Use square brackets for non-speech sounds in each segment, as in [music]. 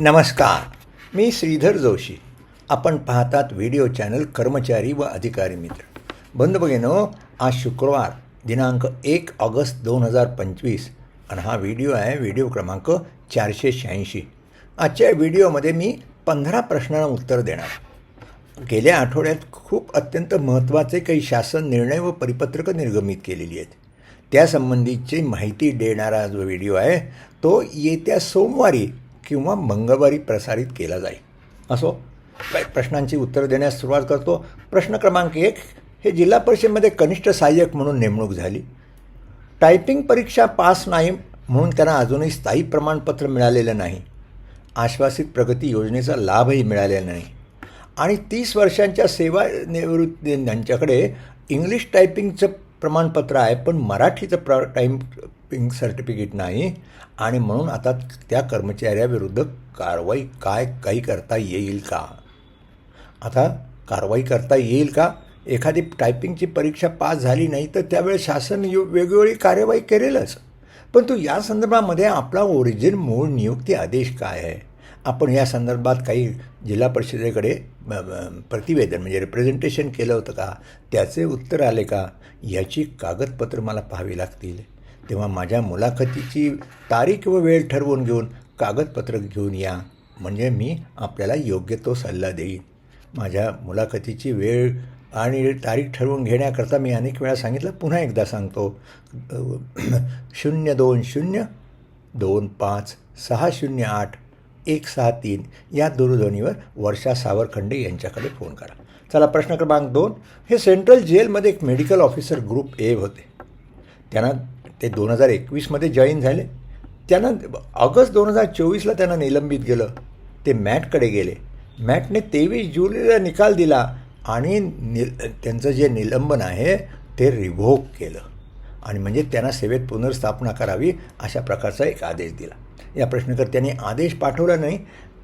नमस्कार. मी श्रीधर जोशी. आपण पाहतात व्हिडिओ चॅनल कर्मचारी व अधिकारी मित्र. बंधू भगिनो आज शुक्रवार दिनांक एक ऑगस्ट दोन हजार पंचवीस आणि हा व्हिडिओ आहे व्हिडिओ क्रमांक चारशे शहाऐंशी. आजच्या व्हिडिओमध्ये मी पंधरा प्रश्नांना उत्तर देणार. गेल्या आठवड्यात खूप अत्यंत महत्त्वाचे काही शासन निर्णय व परिपत्रकं निर्गमित केलेली आहेत. त्यासंबंधीची माहिती देणारा जो व्हिडिओ आहे तो येत्या सोमवारी किंवा मंगळवारी प्रसारित केला जाईल. असो काही प्रश्नांची उत्तरं देण्यास सुरुवात करतो. प्रश्न क्रमांक एक हे जिल्हा परिषदेमध्ये कनिष्ठ सहाय्यक म्हणून नेमणूक झाली. टायपिंग परीक्षा पास नाही म्हणून त्यांना अजूनही स्थायी प्रमाणपत्र मिळालेलं नाही. आश्वासित प्रगती योजनेचा लाभही मिळालेला नाही. आणि तीस वर्षांच्या सेवा निवृत्ती यांच्याकडे इंग्लिश टायपिंगचं प्रमाणपत्र आहे पण मराठीचं प्र टाईम पिंक सर्टिफिकेट नाही आणि म्हणून आता त्या कर्मचाऱ्याविरुद्ध कारवाई काय काही करता येईल का? आता कारवाई करता येईल का? एखादी टायपिंगची परीक्षा पास झाली नाही तर त्यावेळेस शासन यो वेगवेगळी कार्यवाही करेलच. परंतु या संदर्भामध्ये आपला ओरिजिन मूळ नियुक्ती आदेश काय आहे? आपण या संदर्भात काही जिल्हा परिषदेकडे प्रतिवेदन म्हणजे रिप्रेझेंटेशन केलं होतं का? त्याचे उत्तर आले का? याची कागदपत्र मला पाहावी लागतील. तेव्हा माझ्या मुलाखतीची तारीख व वेळ ठरवून घेऊन कागदपत्र घेऊन या. म्हणजे मी आपल्याला योग्य तो सल्ला देईन. माझ्या मुलाखतीची वेळ आणि तारीख ठरवून घेण्याकरता मी अनेक वेळा सांगितलं पुन्हा एकदा सांगतो. शून्य दोन शून्य दोन पाच सहा शून्य आठ एक सहा तीन या दूरध्वनीवर वर्षा सावरखंडे यांच्याकडे फोन करा. चला प्रश्न क्रमांक दोन. हे सेंट्रल जेलमध्ये एक मेडिकल ऑफिसर ग्रुप ए होते. त्यांना ते दोन हजार एकवीसमध्ये जॉईन झाले. त्यांना ऑगस्ट दोन हजार चोवीसला त्यांना निलंबित गेलं ते मॅटकडे गेले. मॅटने तेवीस जुलैला निकाल दिला आणि नि त्यांचं जे निलंबन आहे ते रिव्होक केलं. आणि म्हणजे त्यांना सेवेत पुनर्स्थापना करावी अशा प्रकारचा एक आदेश दिला. या प्रश्नकर्त्यांनी आदेश पाठवला नाही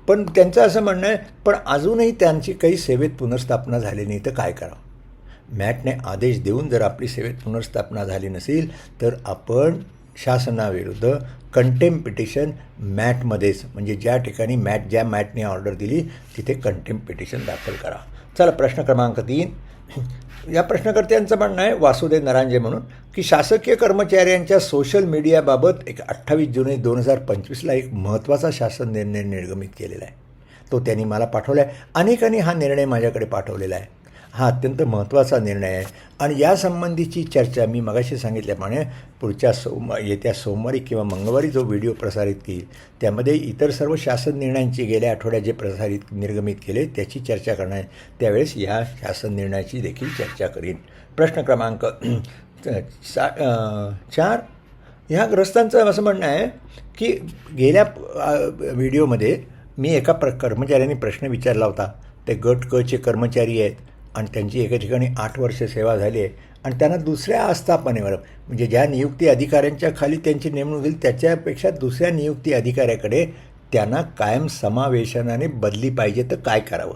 पण त्यांचं असं म्हणणं आहे पण अजूनही त्यांची काही सेवेत पुनर्स्थापना झाली नाही तर काय करावं? मॅटने आदेश देऊन जर आपली सेवेत पुनर्स्थापना झाली नसेल तर आपण शासनाविरुद्ध कंटेम पिटिशन मॅटमध्येच म्हणजे ज्या ठिकाणी मॅट ज्या मॅटने ऑर्डर दिली तिथे कंटेम पिटिशन दाखल करा. चला प्रश्न क्रमांक तीन. या प्रश्नकर्त्यांचं म्हणणं आहे वासुदेव नरांजे म्हणून की शासकीय कर्मचाऱ्यांच्या सोशल मीडियाबाबत एक अठ्ठावीस जुलै दोन हजार पंचवीसला एक महत्त्वाचा शासन निर्णय निर्गमित केलेला आहे. तो त्यांनी मला पाठवला आहे अनेकांनी हा निर्णय माझ्याकडे पाठवलेला आहे. हा अत्यंत महत्त्वाचा निर्णय आहे. आणि यासंबंधीची चर्चा मी मगाशी सांगितल्याप्रमाणे पुढच्या सोम येत्या सोमवारी किंवा मंगळवारी जो व्हिडिओ प्रसारित केली त्यामध्ये इतर सर्व शासन निर्णयांची गेल्या आठवड्यात जे प्रसारित निर्गमित केले त्याची चर्चा करणार आहे. त्यावेळेस या शासन निर्णयाची देखील चर्चा करीन. प्रश्न क्रमांक [clears throat] सा चार. ह्या ग्रस्तांचं असं म्हणणं आहे की गेल्या व्हिडिओमध्ये मी एका प्र कर्मचाऱ्यांनी प्रश्न विचारला होता. ते गट कचे कर्मचारी आहेत. आणि त्यांची एका ठिकाणी आठ वर्ष सेवा झाली आहे. आणि त्यांना दुसऱ्या आस्थापनेवर म्हणजे ज्या नियुक्ती अधिकाऱ्यांच्या खाली त्यांची नेमणूक होईल त्याच्यापेक्षा दुसऱ्या नियुक्ती अधिकाऱ्याकडे त्यांना कायम समावेशनाने बदली पाहिजे तर काय करावं?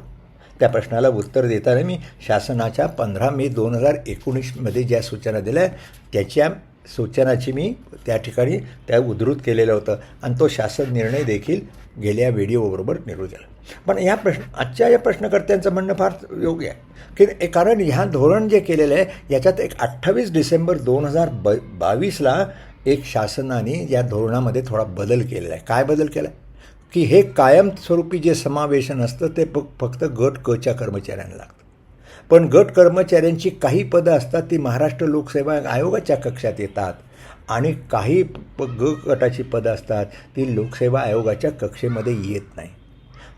त्या प्रश्नाला उत्तर देताना मी शासनाच्या पंधरा मे दोन हजार एकोणीसमध्ये ज्या सूचना दिल्या त्याच्या सूचनाची मी त्या ठिकाणी त्या उद्धृत केलेलं होतं. आणि तो शासन निर्णय देखील गेल्या व्हिडिओबरोबर निरोध झाला. पण या प्रश्न आजच्या या प्रश्नकर्त्यांचं म्हणणं फार योग्य आहे. की कारण ह्या धोरण जे केलेलं आहे याच्यात एक अठ्ठावीस डिसेंबर दोन हजार ब बावीसला एक शासनाने या धोरणामध्ये थोडा बदल केलेला आहे. काय बदल केला? आहे की हे कायमस्वरूपी जे समावेशन असतं ते फक्त गट कच्या कर्मचाऱ्यांना लागतं. पण गट कर्मचाऱ्यांची काही पदं असतात ती महाराष्ट्र लोकसेवा आयोगाच्या कक्षात येतात. आणि काही प ग गटाची पदं असतात ती लोकसेवा आयोगाच्या कक्षेमध्ये येत नाही.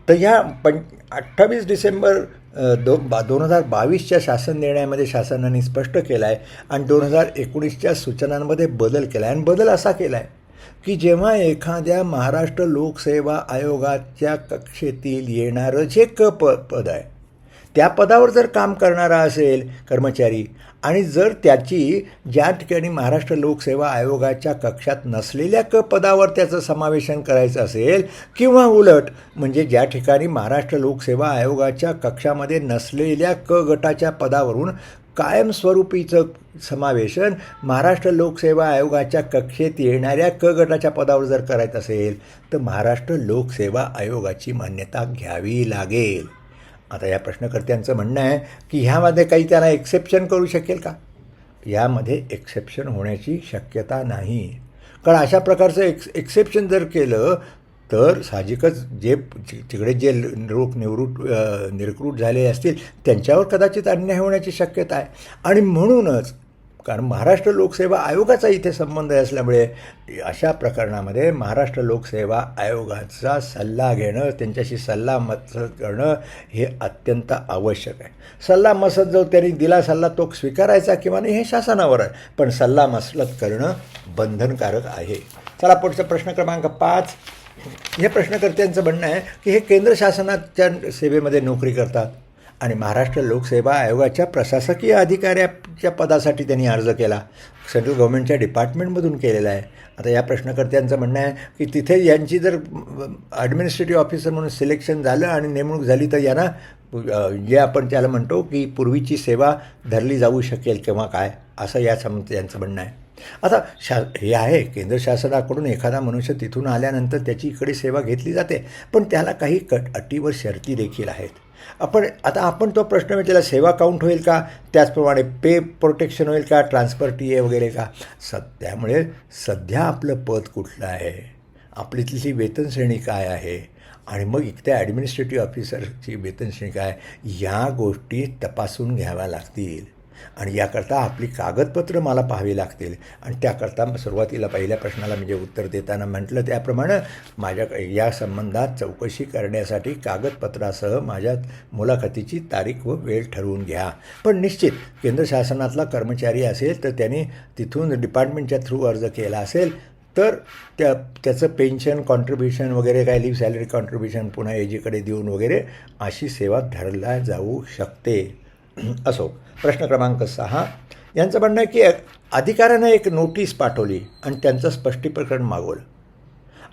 तर ह्या पण अठ्ठावीस डिसेंबर दो बा दोन हजार बावीसच्या शासन निर्णयामध्ये शासनाने स्पष्ट केलं आहे आणि दोन हजार एकोणीसच्या सूचनांमध्ये बदल केला आहे आणि बदल असा केला आहे की जेव्हा एखाद्या महाराष्ट्र लोकसेवा आयोगाच्या कक्षेतील येणारं जे क प पद आहे त्या पदावर जर काम करणारा असेल कर्मचारी आणि जर त्याची ज्या ठिकाणी महाराष्ट्र लोकसेवा आयोगाच्या कक्षात नसलेल्या क पदावर त्याचं समावेशन करायचं असेल किंवा उलट म्हणजे ज्या ठिकाणी महाराष्ट्र लोकसेवा आयोगाच्या कक्षामध्ये नसलेल्या क गटाच्या पदावरून कायमस्वरूपीचं समावेशन महाराष्ट्र लोकसेवा आयोगाच्या कक्षेत येणाऱ्या क गटाच्या पदावर जर करायचं असेल तर महाराष्ट्र लोकसेवा आयोगाची मान्यता घ्यावी लागेल. आता या प्रश्नकर्त्यांचं म्हणणं आहे की ह्यामध्ये काही त्याला एक्सेप्शन करू शकेल का? यामध्ये एक्सेप्शन होण्याची शक्यता नाही. कारण अशा प्रकारचं एक्स एक्सेप्शन जर केलं तर साहजिकच जे तिकडे जे लोक निवृत्त निरकृत झालेले असतील त्यांच्यावर कदाचित अन्याय होण्याची शक्यता आहे. आणि म्हणूनच कारण महाराष्ट्र लोकसेवा आयोगाचा इथे संबंध असल्यामुळे अशा प्रकरणामध्ये महाराष्ट्र लोकसेवा आयोगाचा सल्ला घेणं त्यांच्याशी सल्ला मसत करणं हे अत्यंत आवश्यक आहे. सल्ला मसत जो त्यांनी दिला सल्ला तो स्वीकारायचा किंवा नाही हे शासनावर आहे. पण सल्ला मसलत करणं बंधनकारक आहे. चला पुढचा प्रश्न क्रमांक पाच. हे प्रश्नकर्त्यांचं म्हणणं आहे की हे केंद्र शासनाच्या सेवेमध्ये नोकरी करतात? आणि महाराष्ट्र लोकसेवा आयोगाच्या प्रशासकीय अधिकाऱ्याच्या पदासाठी त्यांनी अर्ज केला. सेंट्रल गव्हर्नमेंटच्या डिपार्टमेंटमधून केलेला आहे. आता या प्रश्नकर्त्यांचं म्हणणं आहे की तिथे यांची जर ॲडमिनिस्ट्रेटिव्ह ऑफिसर म्हणून सिलेक्शन झालं आणि नेमणूक झाली तर यांना जे आपण त्याला म्हणतो की पूर्वीची सेवा धरली जाऊ शकेल किंवा काय असं या सम यांचं म्हणणं आहे. आता शा हे आहे केंद्र शासनाकडून एखादा मनुष्य तिथून आल्यानंतर त्याची इकडे सेवा घेतली जाते पण त्याला काही कट अटीवर शर्ती देखील आहेत. आपण आता आपण तो प्रश्न विचारला सेवा काउंट होईल का? त्याचप्रमाणे पे प्रोटेक्शन होईल का? ट्रान्सफर टी ए वगैरे का? स त्यामुळे सध्या आपलं पद कुठलं आहे? आपली तिथली वेतनश्रेणी काय आहे? आणि मग त्या ॲडमिनिस्ट्रेटिव्ह ऑफिसरची वेतन श्रेणी काय? या गोष्टी तपासून घ्याव्या लागतील. आणि याकरता आपली कागदपत्रं मला पाहावी लागतील. आणि त्याकरता सुरुवातीला पहिल्या प्रश्नाला म्हणजे उत्तर देताना म्हटलं त्याप्रमाणे माझ्या या संबंधात चौकशी करण्यासाठी कागदपत्रासह माझ्या मुलाखतीची तारीख व वेळ ठरवून घ्या. पण निश्चित केंद्र शासनातला कर्मचारी असेल तर त्यांनी तिथून डिपार्टमेंटच्या थ्रू अर्ज केला असेल तर त्या त्याचं पेन्शन कॉन्ट्रीब्युशन वगैरे काय लिव्ह सॅलरी कॉन्ट्रीब्युशन पुन्हा एजीकडे देऊन वगैरे अशी सेवा धरला जाऊ शकते. [clears throat] असो प्रश्न क्रमांक सहा. यांचं म्हणणं आहे की अधिकाऱ्यानं एक नोटीस पाठवली आणि त्यांचं स्पष्टीकरण मागवलं.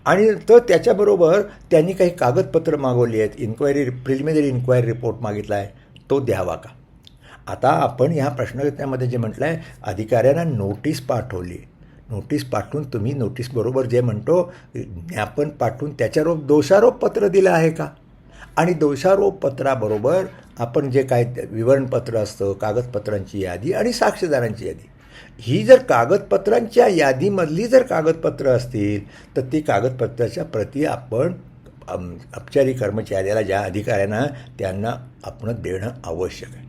आणि तर त्याच्याबरोबर त्यांनी काही कागदपत्र मागवली आहेत. इन्क्वायरी प्रिलिमिनरी इन्क्वायरी रिपोर्ट मागितला आहे. तो द्यावा का? आता आपण ह्या प्रश्नत्यामध्ये जे म्हटलं आहे अधिकाऱ्यांना नोटीस पाठवली. नोटीस पाठवून तुम्ही नोटीसबरोबर जे म्हणतो ज्ञापन पाठवून त्याच्यावर दोषारोप पत्र दिलं आहे का? आणि दोषारोप पत्राबरोबर आपण जे काय विवरणपत्र असतं कागदपत्रांची यादी आणि साक्षीदारांची यादी. ही जर कागदपत्रांच्या यादीमधली जर कागदपत्रं असतील तर ती कागदपत्राच्या प्रती आपण औपचारिक कर्मचाऱ्याला ज्या अधिकाऱ्यांना त्यांना आपण देणं आवश्यक आहे.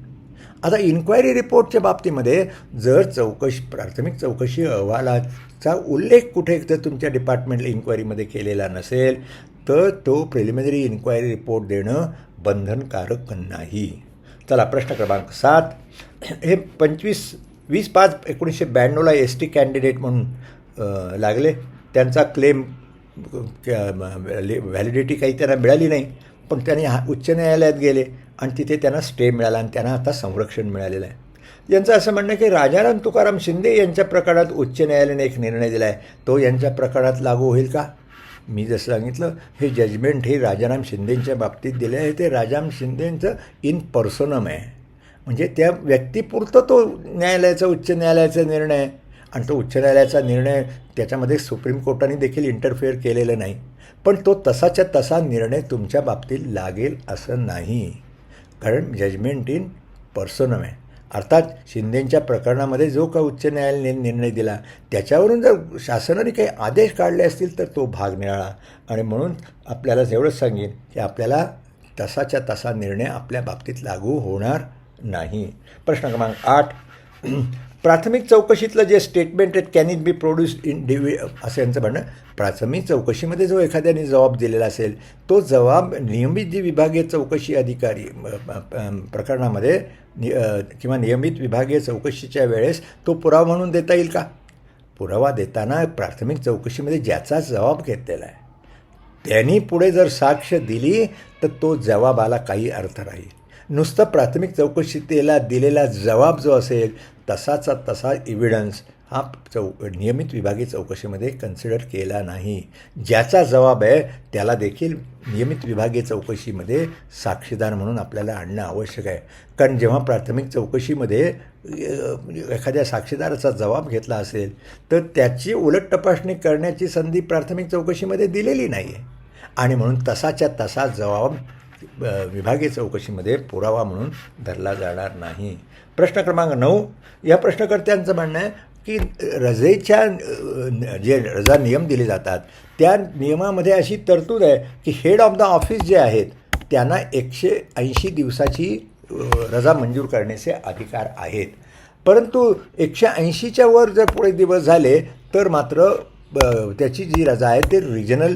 आता इन्क्वायरी रिपोर्टच्या बाबतीमध्ये जर चौकशी प्राथमिक चौकशी अहवालाचा उल्लेख कुठे जर तुमच्या डिपार्टमेंटला इन्क्वायरीमध्ये केलेला नसेल तर तो प्रिलिमिनरी इन्क्वायरी रिपोर्ट देणं बंधनकारक नाही. चला प्रश्न क्रमांक सात. हे पंचवीस वीस पाच एकोणीसशे ब्याण्णवला एस टी कॅन्डिडेट म्हणून लागले. त्यांचा क्लेम व्हॅलिडिटी काही त्यांना मिळाली नाही पण त्यांनी हा उच्च न्यायालयात गेले आणि तिथे त्यांना स्टे मिळाला आणि त्यांना आता संरक्षण मिळालेलं आहे. यांचं असं म्हणणं की राजाराम तुकाराम शिंदे यांच्या प्रकरणात उच्च न्यायालयाने एक निर्णय दिला आहे तो यांच्या प्रकरणात लागू होईल का? मी जसं सांगितलं हे जजमेंट हे राजाराम शिंदेंच्या बाबतीत दिले आहे. ते राजाराम शिंदेंचं इन पर्सनम आहे. म्हणजे त्या व्यक्तीपुरतं तो न्यायालयाचा उच्च न्यायालयाचा निर्णय आहे आणि तो उच्च न्यायालयाचा निर्णय त्याच्यामध्ये सुप्रीम कोर्टाने देखील इंटरफेअर केलेलं नाही. पण तो तसाच्या तसा निर्णय तुमच्या बाबतीत लागेल असं नाही. कारण जजमेंट इन पर्सनम आहे. अर्थात शिंदेंच्या प्रकरणामध्ये जो का उच्च न्यायालयाने निर्णय दिला त्याच्यावरून जर शासनाने काही आदेश काढले असतील तर तो भाग निराळा. आणि म्हणून आपल्याला एवढंच सांगेन की आपल्याला तसाच्या तसा निर्णय आपल्या बाबतीत लागू होणार नाही. प्रश्न क्रमांक आठ. प्राथमिक चौकशीतलं जे स्टेटमेंट आहेत can it be produce in डिवि असं यांचं म्हणणं प्राथमिक चौकशीमध्ये जो एखाद्याने जबाब दिलेला असेल तो जबाब नियमित जी विभागीय चौकशी अधिकारी प्रकरणामध्ये नि किंवा नियमित विभागीय चौकशीच्या वेळेस तो पुरावा म्हणून देता येईल का? पुरावा देताना प्राथमिक चौकशीमध्ये ज्याचा जबाब घेतलेला आहे त्यांनी पुढे जर साक्ष दिली तर तो जबाबाला काही अर्थ राहील. नुसतं प्राथमिक चौकशीला दिलेला जबाब जो असेल तसाचा तसा इव्हिडन्स हा चौ नियमित विभागीय चौकशीमध्ये कन्सिडर केला नाही. ज्याचा जबाब आहे त्याला देखील नियमित विभागीय चौकशीमध्ये साक्षीदार म्हणून आपल्याला आणणं आवश्यक आहे. कारण जेव्हा प्राथमिक चौकशीमध्ये एखाद्या साक्षीदाराचा जबाब घेतला असेल तर त्याची उलट तपासणी करण्याची संधी प्राथमिक चौकशीमध्ये दिलेली नाही आहे आणि म्हणून तसाच्या तसा जबाब विभागीय चौकशीमध्ये पुरावा म्हणून धरला जाणार नाही. प्रश्न क्रमांक नऊ या प्रश्नकर्त्यांचं म्हणणं आहे की रजेच्या जे रजा नियम दिले जातात त्या नियमामध्ये अशी तरतूद आहे की हेड ऑफ द ऑफिस जे आहेत त्यांना एकशे ऐंशी दिवसाची रजा मंजूर करण्याचे अधिकार आहेत. परंतु एकशे ऐंशीच्या वर जर पुढे दिवस झाले तर मात्र त्याची जी रजा आहे ते रिजनल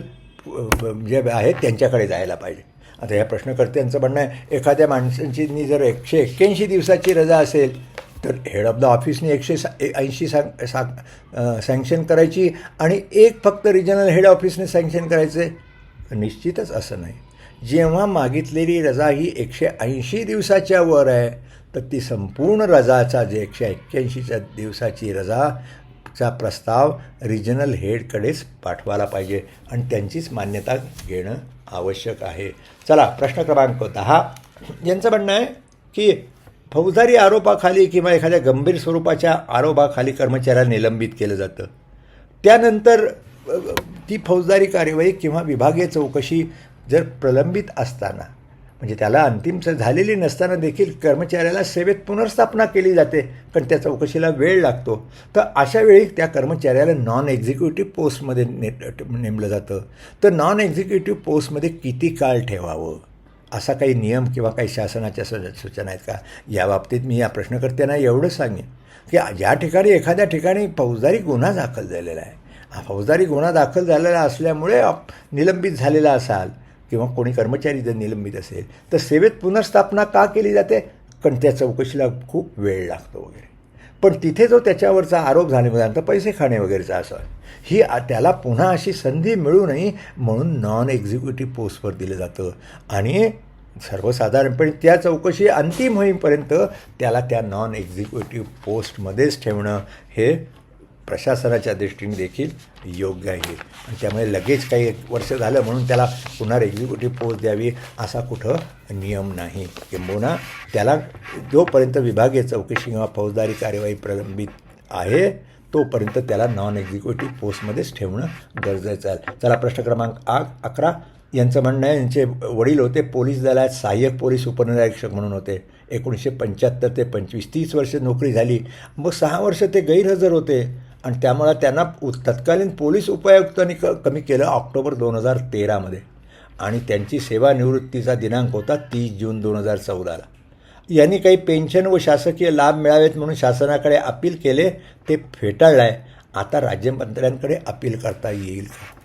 जे आहेत त्यांच्याकडे जायला पाहिजे. आता या प्रश्नकर्त्यांचं म्हणणं आहे एखाद्या माणसांची नी जर एकशे एक्क्याऐंशी दिवसाची रजा असेल तर हेड ऑफ द ऑफिसने एकशे सा ऐंशी सांग सा सँक्शन करायची आणि एक फक्त रिजनल हेड ऑफिसने सँक्शन करायचे? निश्चितच असं नाही. जेव्हा मागितलेली रजा ही एकशे ऐंशी दिवसाच्या वर आहे तर ती संपूर्ण रजाचा जे एकशे एक्क्याऐंशीच्या दिवसाची रजा चा प्रस्ताव रिजनल हेडकडेच पाठवायला पाहिजे. आणि त्यांचीच मान्यता घेणं आवश्यक आहे. चला प्रश्न क्रमांक दहा. यांचं म्हणणं आहे की फौजदारी आरोपाखाली किंवा एखाद्या गंभीर स्वरूपाच्या आरोपाखाली कर्मचाऱ्याला निलंबित केलं जातं. त्यानंतर ती फौजदारी कार्यवाही किंवा विभागीय चौकशी जर प्रलंबित असताना म्हणजे त्याला अंतिम झालेली नसताना देखील कर्मचाऱ्याला सेवेत पुनर्स्थापना केली जाते पण त्या चौकशीला वेळ लागतो. तर अशा वेळी त्या कर्मचाऱ्याला नॉन एक्झिक्युटिव्ह पोस्टमध्ये ने नेमलं जातं. तर नॉन एक्झिक्युटिव्ह पोस्टमध्ये किती काळ ठेवावं? असा काही नियम किंवा काही शासनाच्या सूचना आहेत का? या बाबतीत मी या प्रश्नकर्त्यांना एवढंच सांगेन की ज्या ठिकाणी एखाद्या ठिकाणी फौजदारी गुन्हा दाखल झालेला आहे. हा फौजदारी गुन्हा दाखल झालेला असल्यामुळे निलंबित झालेला असाल किंवा कोणी कर्मचारी जर निलंबित असेल तर सेवेत पुनर्स्थापना का केली जाते? कारण त्या चौकशीला खूप वेळ लागतो वगैरे. पण तिथे जो त्याच्यावरचा आरोप झाल्यानंतर म्हणजे पैसे खाणे वगैरेचा असं ही त्याला पुन्हा अशी संधी मिळू नये म्हणून नॉन एक्झिक्युटिव्ह पोस्टवर दिलं जातं. आणि सर्वसाधारणपणे त्या चौकशी अंतिम होईपर्यंत त्याला त्या नॉन एक्झिक्युटिव्ह पोस्टमध्येच ठेवणं हे प्रशासनाच्या दृष्टीने देखील योग्य आहे. आणि त्यामुळे लगेच काही एक वर्ष झालं म्हणून त्याला पुन्हा एक्झिक्युटिव्ह पोस्ट द्यावी असा कुठं नियम नाही. किंबहुना त्याला जोपर्यंत विभागीय चौकशी किंवा फौजदारी कार्यवाही प्रलंबित आहे तोपर्यंत त्याला नॉन एक्झिक्युटिव्ह पोस्टमध्येच ठेवणं गरजेचं आहे. चला प्रश्न क्रमांक आग अकरा. यांचं म्हणणं आहे यांचे वडील होते पोलीस दलात सहाय्यक पोलीस उपनिरीक्षक म्हणून होते. एकोणीसशे पंच्याहत्तर ते पंचवीस तीस वर्ष नोकरी झाली. मग सहा वर्ष ते गैरहजर होते. आणि त्यामुळे त्यांना तत्कालीन पोलीस उपायुक्तांनी क कमी केलं ऑक्टोबर दोन हजार तेरामध्ये आणि त्यांची सेवानिवृत्तीचा दिनांक होता तीस जून दोन हजार चौदाला. यांनी काही पेन्शन व शासकीय लाभ मिळावेत म्हणून शासनाकडे अपील केले ते फेटाळलं आहे आता राज्यमंत्र्यांकडे अपील करता येईल का?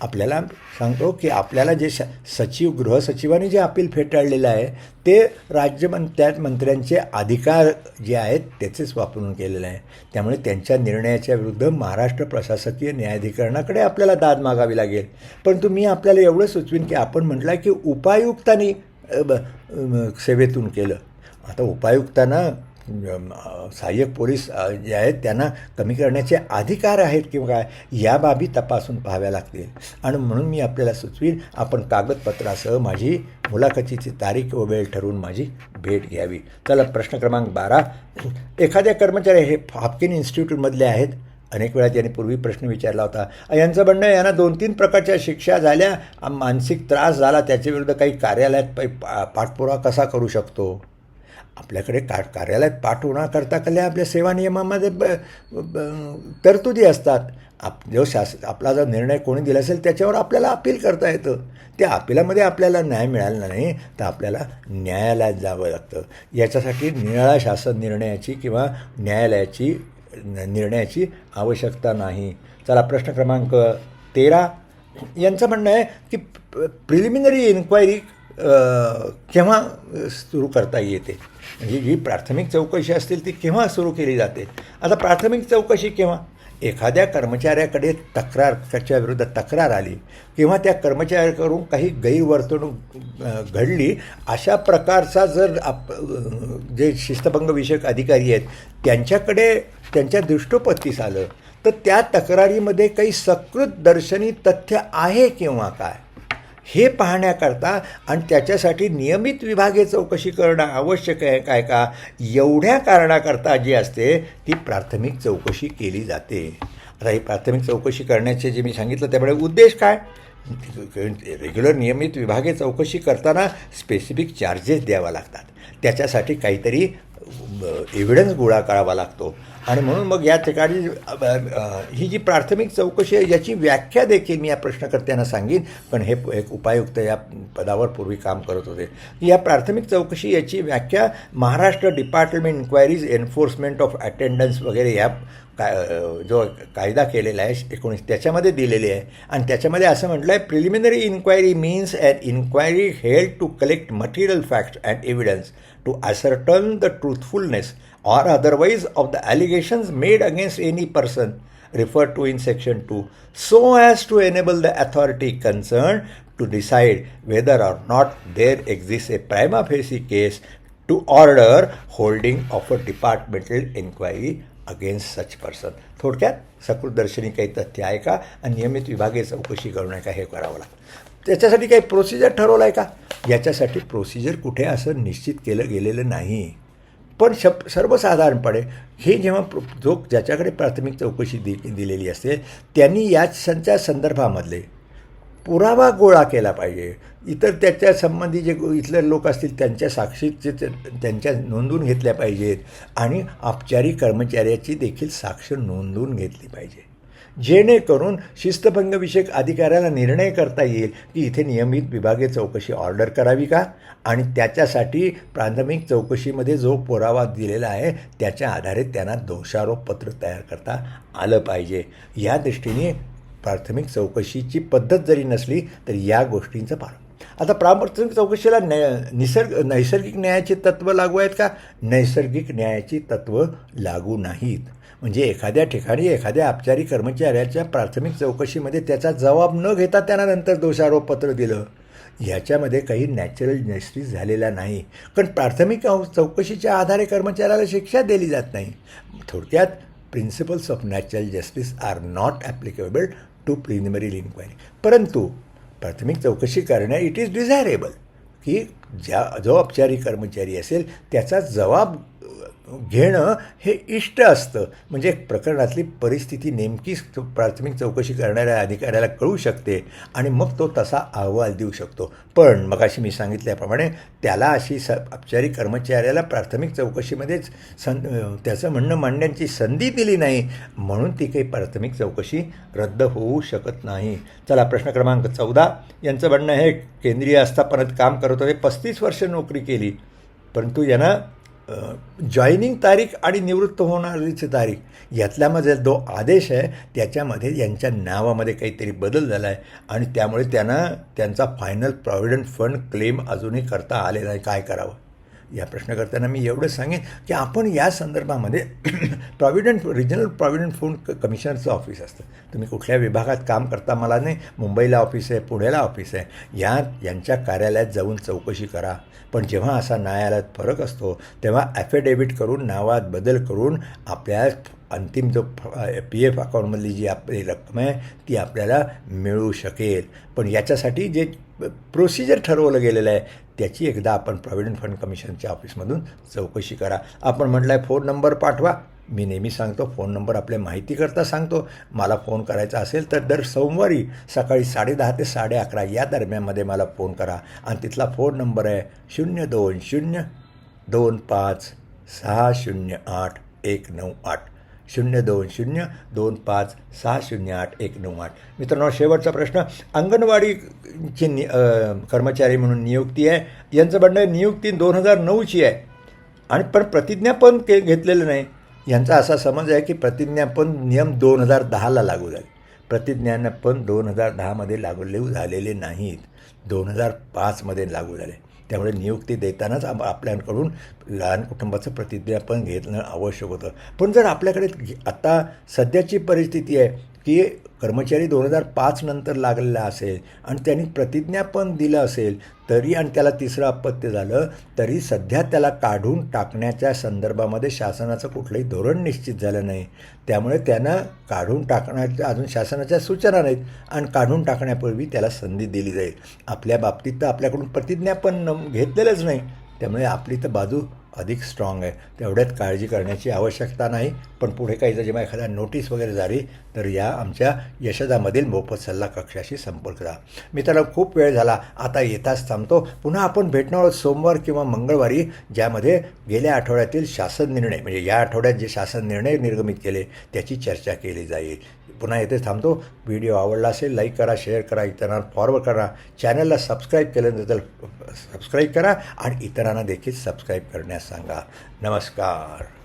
आपल्याला सांगतो की आपल्याला जे श सचिव गृहसचिवांनी जे अपील फेटाळलेलं आहे ते राज्यमं त्या मंत्र्यांचे अधिकार जे आहेत त्याचेच वापरून केलेलं आहे. त्यामुळे त्यांच्या निर्णयाच्या विरुद्ध महाराष्ट्र प्रशासकीय न्यायाधिकरणाकडे आपल्याला दाद मागावी लागेल. परंतु मी आपल्याला एवढं सुचवीन की आपण म्हटलं की उपायुक्तांनी ब- सेवेतून केलं. आता उपायुक्तांना सहाय्यक पोलीस जे आहेत त्यांना कमी करण्याचे अधिकार आहेत किंवा काय या बाबी तपासून पाहाव्या लागतील. आणि म्हणून मी आपल्याला सुचवीन आपण कागदपत्रासह माझी मुलाखतीची तारीख व वेळ ठरवून माझी भेट घ्यावी. चला प्रश्न क्रमांक बारा. एखाद्या कर्मचारी हे हाफकिन इन्स्टिट्यूटमधले आहेत. अनेक वेळा त्यांनी पूर्वी प्रश्न विचारला होता. यांचं म्हणणं यांना दोन तीन प्रकारच्या शिक्षा झाल्या. मानसिक त्रास झाला त्याच्याविरुद्ध काही कार्यालयात पै- पा- पाठपुरावा कसा करू शकतो? आपल्याकडे का कार्यालयात पाठवणा करता कल्या आपल्या सेवा नियमामध्ये ब तरतुदी असतात. आप जो शास आपला जो निर्णय कोणी दिला असेल त्याच्यावर आपल्याला अपील करता येतं. त्या अपिलामध्ये आपल्याला न्याय मिळाला नाही तर आपल्याला न्यायालयात जावं लागतं. याच्यासाठी निराळा शासन निर्णयाची किंवा न्यायालयाची न- निर्णयाची आवश्यकता नाही. चला प्रश्न क्रमांक तेरा. यांचं म्हणणं आहे की प्रिलिमिनरी इन्क्वायरी केव्हा सुरू करता येते? ही जी प्राथमिक चौकशी असतील ती केव्हा सुरू केली जाते? आता प्राथमिक चौकशी केव्हा? एखाद्या कर्मचाऱ्याकडे तक्रार त्याच्या विरुद्ध तक्रार आली किंवा त्या कर्मचाऱ्याकडून काही गैरवर्तणूक घडली अशा प्रकारचा जर आप जे शिस्तभंगविषयक अधिकारी आहेत त्यांच्याकडे त्यांच्या दृष्टोपत्तीस आलं तर त्या तक्रारीमध्ये काही सकृत दर्शनी तथ्य आहे किंवा काय? हे पाहण्याकरता आणि त्याच्यासाठी नियमित विभागीय चौकशी करणं आवश्यक आहे काय का? एवढ्या कारणाकरता जी असते ती प्राथमिक चौकशी केली जाते. आता ही प्राथमिक चौकशी करण्याचे जे मी सांगितलं त्यामुळे उद्देश काय? रेग्युलर नियमित विभागे चौकशी करताना स्पेसिफिक चार्जेस द्यावा लागतात. त्याच्यासाठी काहीतरी एव्हिडन्स गोळा करावा लागतो. आणि म्हणून मग या ठिकाणी ही जी प्राथमिक चौकशी आहे याची व्याख्या देखील मी या प्रश्नकर्त्यांना सांगीन. पण हे एक उपायुक्त या पदावर पूर्वी काम करत होते. या प्राथमिक चौकशी याची व्याख्या Maharashtra department inquiries enforcement of attendance वगैरे या काय जो कायदा केलेला आहे एकोणीस त्याच्यामध्ये दिलेली आहे. आणि त्याच्यामध्ये असं म्हटलं आहे preliminary inquiry means an inquiry held to collect material facts and evidence to ascertain the truthfulness or otherwise of the allegations made against any person referred to in section 2 so as to enable the authority concerned to decide whether or not there exists a prima facie case to order holding of a departmental inquiry against such person थोडक्यात सकृतदर्शनी काही तथ्य आहे का आणि नियमित विभागीय चौकशी करून आहे का हे करावं लागतं त्याच्यासाठी काही प्रोसिजर ठरवलं आहे का याच्यासाठी प्रोसिजर कुठे असं निश्चित केलं गेलेलं नाही पण शप सर्वसाधारणपणे हे जेव्हा जो ज्याच्याकडे प्राथमिक चौकशी दि दिलेली असते त्यांनी या संच्या संदर्भामधले पुरावा गोळा केला पाहिजे. इतर त्याच्या संबंधी जे गो- इथले लोक असतील त्यांच्या साक्षीचे त्यांच्या नोंदवून घेतल्या पाहिजेत आणि औपचारिक कर्मचाऱ्याची देखील साक्ष नोंदवून घेतली पाहिजे. जेणेकरून शिस्तभंगविषयक अधिकाऱ्याला निर्णय करता येईल की इथे नियमित विभागीय चौकशी ऑर्डर करावी का? आणि त्याच्यासाठी प्राथमिक चौकशीमध्ये जो पुरावा दिलेला आहे त्याच्या आधारे त्यांना दोषारोपपत्र तयार करता आलं पाहिजे. या दृष्टीने प्राथमिक चौकशीची पद्धत जरी नसली तरी या गोष्टींचं पालन. आता प्राथमिक चौकशीला न्याय निसर्ग नैसर्गिक न्यायाची तत्त्व लागू आहेत का? नैसर्गिक न्यायाची तत्त्व लागू नाहीत. म्हणजे एखाद्या ठिकाणी एखाद्या अपचारी कर्मचाऱ्याच्या प्राथमिक चौकशीमध्ये त्याचा जबाब न घेता त्यांना नंतर दोषारोपपत्र दिलं. ह्याच्यामध्ये काही नॅचरल जस्टिस झालेला नाही. कारण प्राथमिक चौकशीच्या आधारे कर्मचाऱ्याला शिक्षा दिली जात नाही. थोडक्यात principles of natural justice are not applicable to preliminary inquiry परंतु प्राथमिक चौकशी करणे इट इज डिझायरेबल की ज्या जो औपचारिक कर्मचारी असेल त्याचा जबाब घेणं हे इष्ट असतं. म्हणजे प्रकरणातली परिस्थिती नेमकी प्राथमिक चौकशी करणाऱ्या अधिकाऱ्याला कळू शकते आणि मग तो तसा अहवाल देऊ शकतो. पण मग अशी मी सांगितल्याप्रमाणे त्याला अशी स औपचारिक कर्मचाऱ्याला प्राथमिक चौकशीमध्येच सं त्याचं म्हणणं मांडण्याची संधी दिली नाही. म्हणून ती काही प्राथमिक चौकशी रद्द होऊ शकत नाही. चला प्रश्न क्रमांक चौदा. यांचं म्हणणं हे केंद्रीय आस्थापनात काम करत होते पस्तीस वर्ष नोकरी केली. परंतु यांना जॉईनिंग तारीख आणि निवृत्त होणारीची तारीख यातल्यामध्ये जो आदेश आहे त्याच्यामध्ये यांच्या नावामध्ये काहीतरी बदल झाला आहे आणि त्यामुळे त्यांना त्यांचा फायनल प्रॉव्हिडंट फंड क्लेम अजूनही करता आलेला आहे. काय करावं? या प्रश्नकर्त्यांना मी एवढं सांगेन की आपण या संदर्भामध्ये प्रॉव्हिडंट रिजनल प्रॉव्हिडंट फंड क कमिशनरचं ऑफिस असतं. तुम्ही कुठल्या विभागात काम करता मला नाही. मुंबईला ऑफिस आहे पुण्याला ऑफिस आहे. या यांच्या कार्यालयात जाऊन चौकशी करा. पण जेव्हा असा न्यायालयात फरक असतो तेव्हा ॲफिडेव्हिट करून नावात बदल करून आपल्या अंतिम जो पी एफ अकाउंटमधली जी आपली रक्कम आहे ती आपल्याला मिळू शकेल. पण याच्यासाठी जे प्रोसिजर ठरवलं गेलेलं आहे त्याची एकदा आपण प्रॉव्हिडंट फंड कमिशनच्या ऑफिसमधून चौकशी करा. आपण म्हटलं आहे फोन नंबर पाठवा. मी नेहमी सांगतो फोन नंबर आपल्या माहितीकरता सांगतो. मला फोन करायचा असेल तर दर सोमवारी सकाळी साडेदहा ते साडे अकरा या दरम्यानमध्ये मला फोन करा. आणि तिथला फोन नंबर आहे शून्य दोन शून्य दोन पाच सहा शून्य आठ एक नऊ आठ. शून्य दोन शून्य दोन पाच सहा शून्य आठ एक नऊ आठ. मित्रांनो शेवटचा प्रश्न. अंगणवाडीची नि कर्मचारी म्हणून नियुक्ती आहे. यांचं म्हणणं आहे नियुक्ती दोन हजार नऊची आहे. आणि पण प्रतिज्ञापन के घेतलेलं नाही. यांचा असा समज आहे की प्रतिज्ञापन नियम दोन हजार दहाला लागू झाले. प्रतिज्ञापन दोन हजार दहामध्ये लागू झालेले नाहीत. दोन हजार पाचमध्ये लागू झाले. त्यामुळे नियुक्ती देतानाच आप आपल्याकडून लहान कुटुंबाचं प्रतिज्ञापन घेणं आवश्यक होतं. पण जर आपल्याकडे आत्ता आता सध्याची परिस्थिती आहे की कर्मचारी दोन हजार पाच नंतर लागलेला असेल आणि त्यांनी प्रतिज्ञापन दिलं असेल तरी आणि त्याला तिसरं अपत्य झालं तरी सध्या त्याला काढून टाकण्याच्या संदर्भामध्ये शासनाचं कुठलंही धोरण निश्चित झालं नाही. त्यामुळे त्यानं काढून टाकण्याच्या अजून शासनाच्या सूचना नाहीत आणि काढून टाकण्यापूर्वी त्याला संधी दिली जाईल. आपल्या बाबतीत तर आपल्याकडून प्रतिज्ञापन पण घेतलेलंच नाही. त्यामुळे आपली तर बाजू अधिक स्ट्रॉंग आहे. तेवढ्यात काळजी करण्याची आवश्यकता नाही. पण पुढे काही जर जेव्हा एखादा नोटीस वगैरे झाली तर या आमच्या यशदामधील मोफत सल्ला कक्षाशी संपर्क करा मित्रांनो खूप वेळ झाला. आता येताच थांबतो. पुन्हा आपण भेटणार आहोत सोमवार किंवा मंगळवारी ज्यामध्ये गेल्या आठवड्यातील शासन निर्णय म्हणजे या आठवड्यात जे शासन निर्णय निर्गमित केले त्याची चर्चा केली जाईल. पुन्हा येथे थांबतो. व्हिडिओ आवडला असेल लाईक करा शेअर करा इतरांना फॉरवर्ड करा. चॅनलला सबस्क्राईब केल्यानंतर सबस्क्राईब करा आणि इतरांना देखील सबस्क्राईब करण्यास सांगा. नमस्कार.